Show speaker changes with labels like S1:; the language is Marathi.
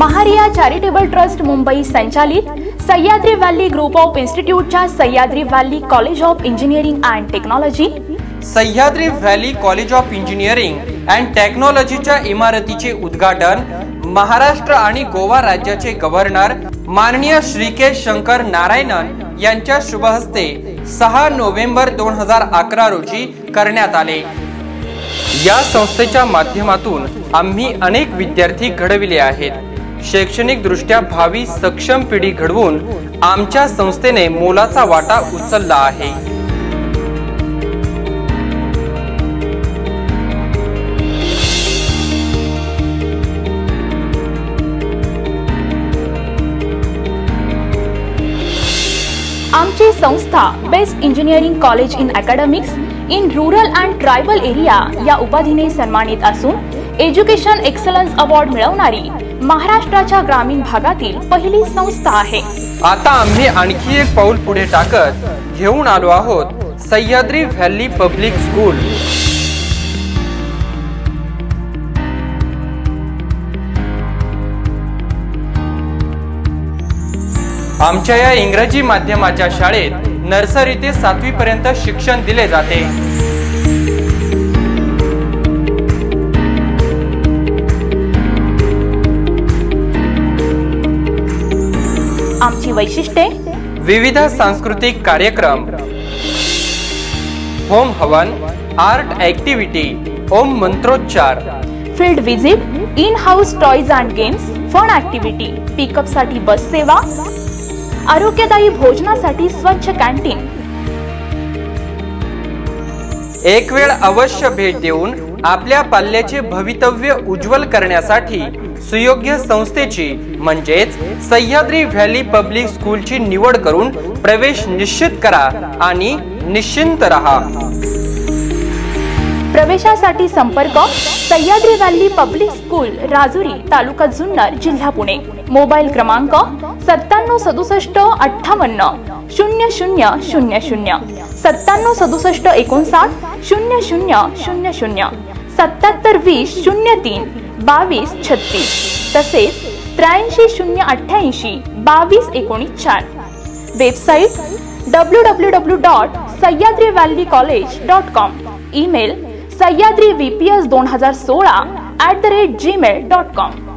S1: महारिया चॅरिटेबल ट्रस्ट मुंबई संचालित Sahyadri valley group of इन्स्टिट्यूटच्या Sahyadri valley college of engineering and technology.
S2: Sahyadri valley college of engineering and टेक्नॉलॉजीच्या इमारतीचे उद्घाटन महाराष्ट्र आणि गोवा राज्याचे गव्हर्नर माननीय श्रीकेश शंकर नारायणन यांच्या शुभहस्ते सहा नोव्हेंबर दोन हजार अकरा रोजी करण्यात आले. या संस्थेच्या माध्यमातून आम्ही अनेक विद्यार्थी घडविले आहेत. शैक्षणिक दृष्ट्या भावी सक्षम पिढी घडवून आमच्या संस्थेने मोलाचा वाटा उचलला आहे.
S1: आमची संस्था best engineering college in academics in rural and tribal area या उपाधीने सन्मानित असून एज्युकेशन एक्सलन्स अवॉर्ड मिळवणारी महाराष्ट्राच्या ग्रामीण भागातील पहिली संस्था आहे.
S2: आता आम्ही आणखी एक पाऊल पुढे टाकत घेऊन आलो आहोत सह्याद्री व्हॅली पब्लिक स्कूल. आमच्या या इंग्रजी माध्यमाच्या शाळेत नर्सरी ते सातवी पर्यंत शिक्षण दिले जाते.
S1: आमची वैशिष्ट्ये?
S2: विविध सांस्कृतिक कार्यक्रम. होम हवन आर्ट ऍक्टिव्हिटी ओम मंत्रोच्चार.
S1: Field visit in house toys and games fun activity पिकअपसाठी bus सेवा आरोग्यदायी भोजनासाठी स्वच्छ कॅन्टीन
S2: एक वेळ अवश्य भेट देऊन आपल्या पाल्याचे भवितव्य उज्ज्वल करण्यासाठी सुयोग्य संस्थेची म्हणजेच सह्याद्री व्हॅली पब्लिक स्कूलची निवड करून प्रवेश निश्चित करा आणि निश्चिंत रहा.
S1: प्रवेशासाठी संपर्क Sahyadri valley public school Rajuri तालुका जुन्नर जिल्हा पुणे. मोबाईल क्रमांक सत्त्याण्णव सदुसष्ट अठ्ठावन्न शून्य शून्य शून्य शून्य. सत्त्याण्णव सदुसष्ट एकोणसाठ शून्य शून्य शून्य शून्य. सत्याहत्तर वीस शून्य तीन बावीस छत्तीस. तसेच त्र्याऐंशी शून्य अठ्ठ्याऐंशी बावीस एकोणीस चार. Website W W W dot Sahyadri valley college dot com email Sahyadri V P S दोन हजार सोळा at the rate Gmail dot com